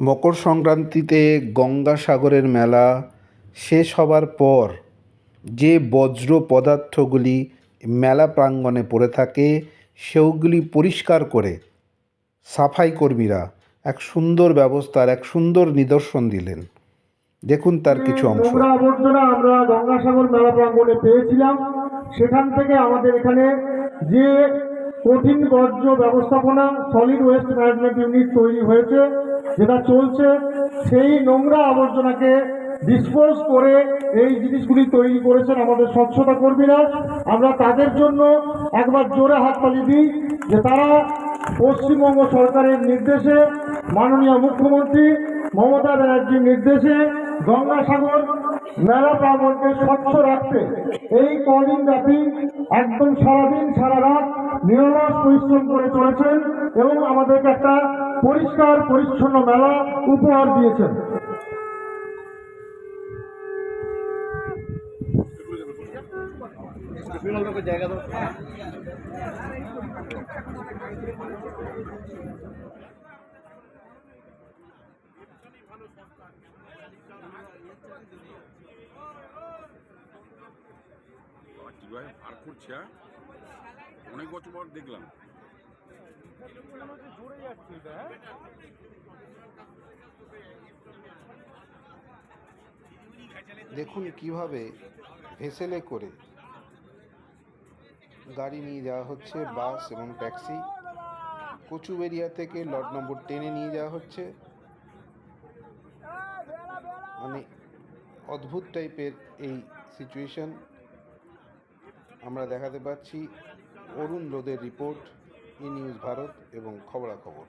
মকর সংক্রান্তিতে গঙ্গাসাগরের মেলা শেষ হবার পর যে বজ্র পদার্থগুলি মেলা প্রাঙ্গণে পড়ে থাকে, সেগুলি পরিষ্কার করে সাফাই কর্মীরা এক সুন্দর ব্যবস্থার, এক সুন্দর নিদর্শন দিলেন। দেখুন তার কিছু অংশ। আবর্জনা আমরা গঙ্গাসাগর মেলা প্রাঙ্গণে পেয়েছিলাম। সেখান থেকে আমাদের এখানে যে কঠিন বর্জ্য ব্যবস্থাপনা সলিড ওয়েস্ট ম্যানেজমেন্ট ইউনিট তৈরি হয়েছে, যেটা চলছে। সেই নোংরা আবর্জনাকে ডিসপোজ করে এই জিনিসগুলি তৈরি করেছেন আমাদের স্বচ্ছতা কর্মীরা। আমরা তাদের জন্য একবার জোরে হাত হাততালি দিই যে তারা পশ্চিমবঙ্গ সরকারের নির্দেশে, মাননীয় মুখ্যমন্ত্রী মমতা ব্যানার্জির নির্দেশে গঙ্গাসাগর মেলা প্রাঙ্গণকে স্বচ্ছ রাখতে। এই কদিন ব্যাপী একদম সারাদিন, সারা রাত নিরলস পরিশ্রম করে চলেছেন এবং আমাদেরকে একটা পরিষ্কার, পরিচ্ছন্ন মেলা উপহার দিয়েছেন। বাবা কীভাবে পার করছে হ্যাঁ? অনেক বছর পর দেখলাম। দেখুন কীভাবে ভেসেলে করে গাড়ি নিয়ে যাওয়া হচ্ছে, বাস এবং ট্যাক্সি। কচুবেরিয়া থেকে লট নম্বর টেনে নিয়ে যাওয়া হচ্ছে। মানে অদ্ভুত টাইপের এই সিচুয়েশন আমরা দেখাতে পাচ্ছি অরুণ রোদের রিপোর্ট ই নিউজ ভারত এবং খবরাখবর।